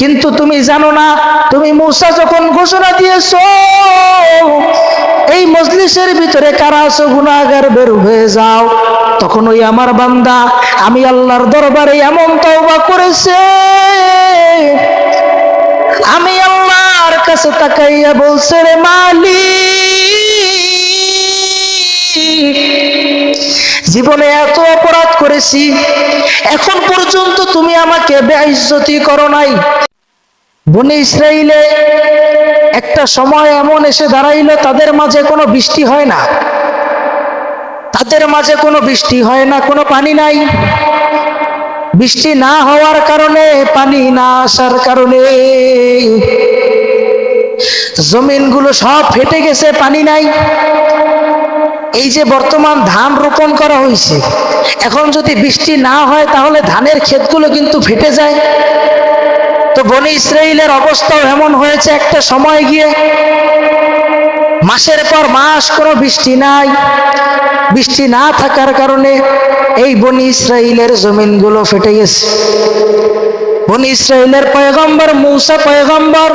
কিন্তু তুমি জানো না, তুমি মূসা যখন ঘোষণা দিয়েছ, এই মজলিসের ভিতরে কারা আছো? গুনাহগার বের হয়ে যাও। তখন ওই আমার বান্দা, আমি আল্লাহর দরবারে এমন তওবা করেছে। আমি আল্লাহর কাছে তাকাইয়া বলছে, রে মালি জীবনে এত অপরাধ করেছি, এখন পর্যন্ত তুমি আমাকে বেইজ্জতি করো নাই। বনে ইসরাইলে একটা সময় এমন এসে দাঁড়াইলো, তাদের মাঝে কোনো বৃষ্টি হয় না। তাদের মাঝে কোনো বৃষ্টি হয় না, কোনো পানি নাই। বৃষ্টি না হওয়ার কারণে, পানি না আসার কারণে জমিনগুলো সব ফেটে গেছে, পানি নাই। এই যে বর্তমান ধান রোপণ করা হয়েছে, এখন যদি বৃষ্টি না হয়, তাহলে ধানের ক্ষেতগুলো কিন্তু ফেটে যায়। তো বনি ইসরায়েলের অবস্থাও এমন হয়েছে, একটা সময় গিয়ে মাসের পর মাস কোনো বৃষ্টি নাই। বৃষ্টি না থাকার কারণে এই বনি ইসরায়েলের জমিনগুলো ফেটে গেছে। বনি ইসরায়েলের পয়গম্বর, মৌসা পয়গম্বর,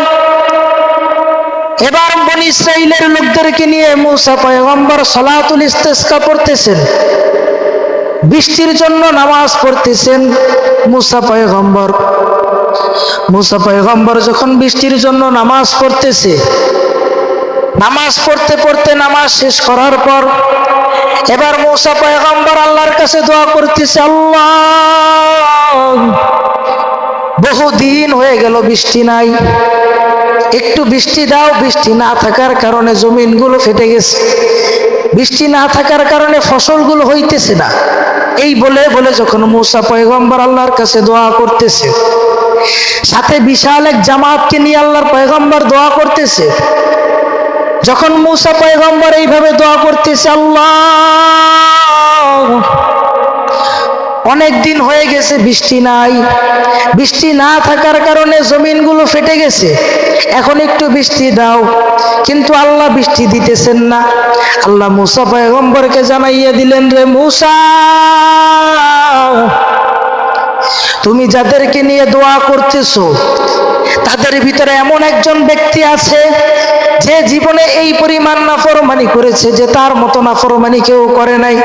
এবার বনি ইসরায়েলের লোকদেরকে নিয়ে মৌসা পয়গম্বর সলাতুল ইস্তেস্কা পড়তেছেন। বৃষ্টির জন্য নামাজ পড়তেছেন মুসা পয়গম্বর। মুসা পয়গম্বর যখন বৃষ্টির জন্য নামাজ পড়তেছে, নামাজ পড়তে পড়তে নামাজ শেষ করার পর এবার মুসা পয়গম্বর আল্লাহর কাছে দোয়া করতেছে, আল্লাহ, বহুদিন হয়ে গেল বৃষ্টি নাই। একটু বৃষ্টি দাও, বৃষ্টি না থাকার কারণে জমিনগুলো ফেটে গেছে। বৃষ্টি না থাকার কারণে ফসলগুলো হইতেছে না। এই বলে বলে যখন মুসা পয়গম্বর আল্লাহর কাছে দোয়া করতেছে সাথে বিশাল এক জামাতকে নিয়ে আল্লাহর পয়গম্বর দোয়া করতেছে। যখন মুসা পয়গম্বর এইভাবে দোয়া করতেছে, আল্লাহ! অনেক দিন হয়ে গেছে, বৃষ্টি নাই। বৃষ্টি না থাকার কারণে জমিনগুলো ফেটে গেছে। এখন একটু বৃষ্টি দাও। কিন্তু আল্লাহ বৃষ্টি দিতেছেন না। আল্লাহ মুসা পয়গম্বরকে জানাইয়া দিলেন, রে মুসা! তুমি যাদেরকে নিয়ে দোয়া করতেছো, তাদের ভিতরে এমন একজন ব্যক্তি আছে যে জীবনে এই পরিমাণ নাফরমানি করেছে যে তার মতো নাফরমানি কেউ করে নাই।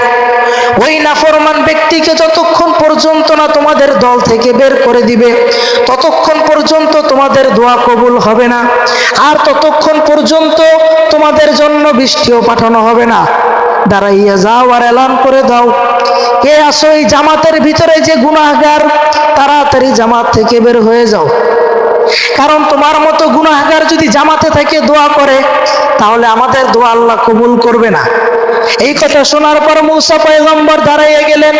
ওই নাফরমান ব্যক্তিকে যতক্ষণ পর্যন্ত না তোমাদের দল থেকে বের করে দিবে, ততক্ষণ পর্যন্ত তোমাদের দোয়া কবুল হবে না, আর ততক্ষণ পর্যন্ত তোমাদের জন্য বৃষ্টিও পাঠানো হবে না। দাঁড়াইয়া যাও আর এলান করে দাও। কে আসো এই জামাতের ভিতরে যে গুনাহগার, তাড়াতাড়ি জামাত থেকে বের হয়ে যাও। কারণ তোমার মতো গুনাহগার যদি জামাতে থেকে দোয়া করে, তাহলে আমাদের দোয়া আল্লাহ কবুল করবে না। এই কথা শোনার পর মৌসা পয়গম্বর দাঁড়াইয়ে গেলেন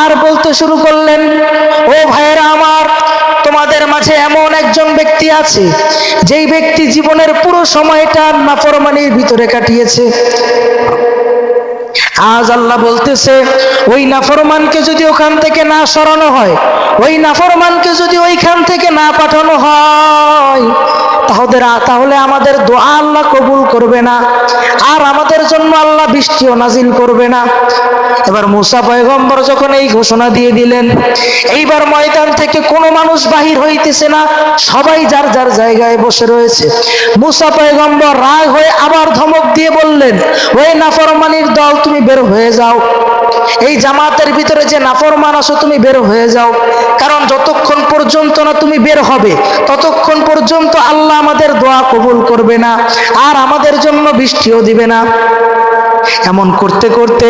আর বলতে শুরু করলেন, ও ভাইয়েরা আমার, তোমাদের মাঝে এমন একজন ব্যক্তি আছে, যেই ব্যক্তি জীবনের পুরো সময়টা নাফরমানির ভিতরে কাটিয়েছে। আজ আল্লাহ বলতেছে, ওই নাফরমানকে যদি ওখান থেকে না সরানো হয়, ওই নাফরমানকে যদি ওইখান থেকে না পাঠানো হয়। তাহলে তাহলে আমাদের দোয়া আল্লাহ কবুল করবে না। আর আমাদের জন্য আল্লাহ বৃষ্টিও নাজিল করবে না। এবার মুসা পয়গম্বর যখন এই ঘোষণা দিয়ে দিলেন, এইবার ময়দান থেকে কোনো মানুষ বাহির হইতেছে না, সবাই যার যার জায়গায় বসে রয়েছে। মুসা পয়গম্বর রাগ হয়ে আবার ধমক দিয়ে বললেন, ওই নাফরমানির দল, তুমি বের হয়ে যাও। এই জামাতের ভিতরে যে নাফরমান আছো, তুমি বের হয়ে যাও। কারণ যতক্ষণ পর্যন্ত না তুমি বের হবে, ততক্ষণ পর্যন্ত আল্লাহ আমাদের দোয়া কবুল করবে না, আর আমাদের জন্য বৃষ্টিও দিবে না। এমন করতে করতে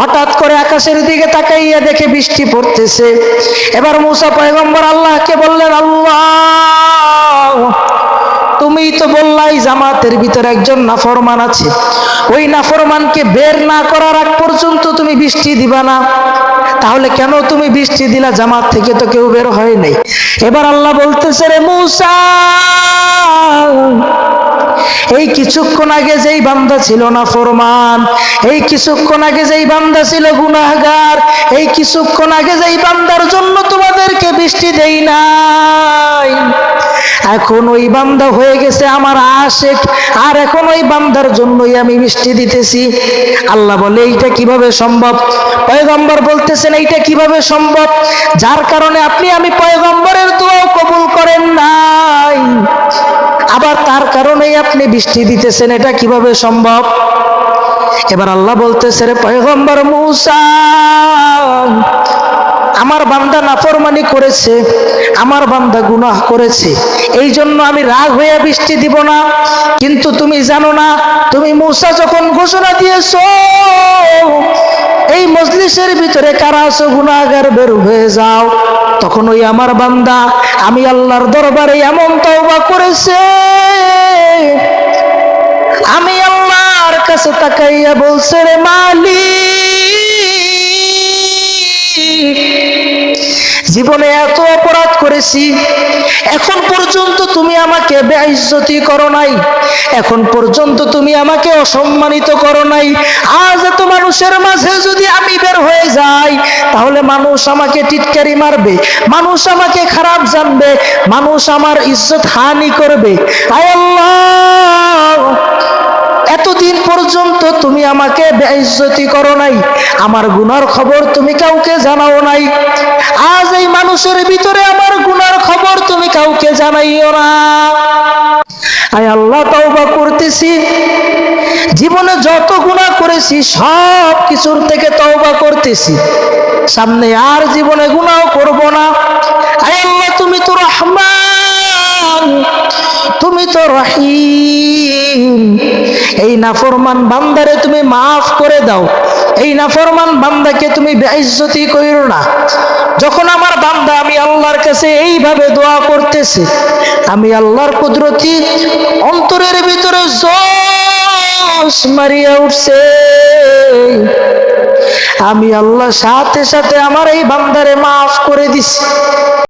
হঠাৎ করে আকাশের দিকে তাকাইয়া দেখে বৃষ্টি পড়তেছে। এবার মুসা পয়গম্বর আল্লাহকে বললেন, আল্লাহ! তুমি তো বললাই জামাতের ভিতরে একজন নাফরমান আছে। ওই নাফরমানকে বের না করার আগ পর্যন্ত তুমি বৃষ্টি দিবা না। তাহলে কেন তুমি বৃষ্টি দিলা? জামাত থেকে তো কেউ বের হয় নাই। এবার আল্লাহ বলতেছে, রে মুসা এই কিছুক্ষণ আগে যেই বান্দা ছিল না ফরমান, এই কিছুক্ষণ আগে যেই বান্দা ছিল গুনাহগার, এই কিছুক্ষণ আগে যেই বান্দার জন্য তোমাদেরকে বৃষ্টি দেই নাই। এখন ওই বান্দা হয়ে গেছে আমার আশেক, আর এখন ওই বান্দার জন্যই আমি মিষ্টি দিতেছি। আল্লাহ বলে, এইটা কীভাবে সম্ভব? পয়গম্বর বলতেছেন, এইটা কীভাবে সম্ভব? যার কারণে আপনি, আমি পয়গম্বরের দোয়াও কবুল করেন নাই। কারণেই আপনি বৃষ্টি দিতেছেন, এটা কীভাবে সম্ভব? এবার আল্লাহ বলতেছে, রে পয়গম্বর মুসা, আমার বান্দা নাফরমানি করেছে, আমার বান্দা গুনাহ করেছে এই জন্য আমি রাগ হয়ে বৃষ্টি দিব না। কিন্তু তুমি জানো না, তুমি মুসা যখন ঘোষণা দিয়েছ, এই মজলিসের ভিতরে কারা আছো? গুনাহগার বের হয়ে যাও। তখন ওই আমার বান্দা আমি আল্লাহর দরবারে এমন তওবা করেছে। আমি আল্লাহর কাছে তাকাইয়া বলছে, রে মালি জীবনে এত অপরাধ করেছি। এখন পর্যন্ত তুমি আমাকে বেইজ্জতি করো নাই। এখন পর্যন্ত তুমি আমাকে অসম্মানিত করো নাই। আজ এত মানুষের মাঝে যদি আমি বের হয়ে যাই, তাহলে মানুষ আমাকে টিটকারি মারবে, মানুষ আমাকে খারাপ জানবে, মানুষ আমার ইজ্জত হানি করবে। আল্লাহ! এতদিন পর্যন্ত তুমি আমাকে বেইজ্জতি করো নাই। আমার গুনার খবর তুমি কাউকে জানাও নাই। আজ এই মানুষের ভিতরে আমার গুনার খবর তুমি কাউকে জানাইও না। আয় আল্লাহ, তওবা করতেছি। জীবনে যত গুনাহ করেছি, সব কিছুর থেকে তওবা করতেছি। সামনে আর জীবনে গুনাহ করব না। আয় আল্লাহ, তুমি তো রহমান, তুমি তো রহিম। এই নাফরমান বান্দারে তুমি মাফ করে দাও। এই নাফরমান বান্দাকে তুমি বেইজ্জতি কইরো না। যখন আমার বান্দা আমি আল্লাহর কাছে এইভাবে দোয়া করতেছে, আমি আল্লাহর কুদরতি অন্তরের ভিতরে জোশ মারিয়া উঠছে। আমি আল্লাহ সাথে সাথে আমার এই বান্দারে মাফ করে দিছি।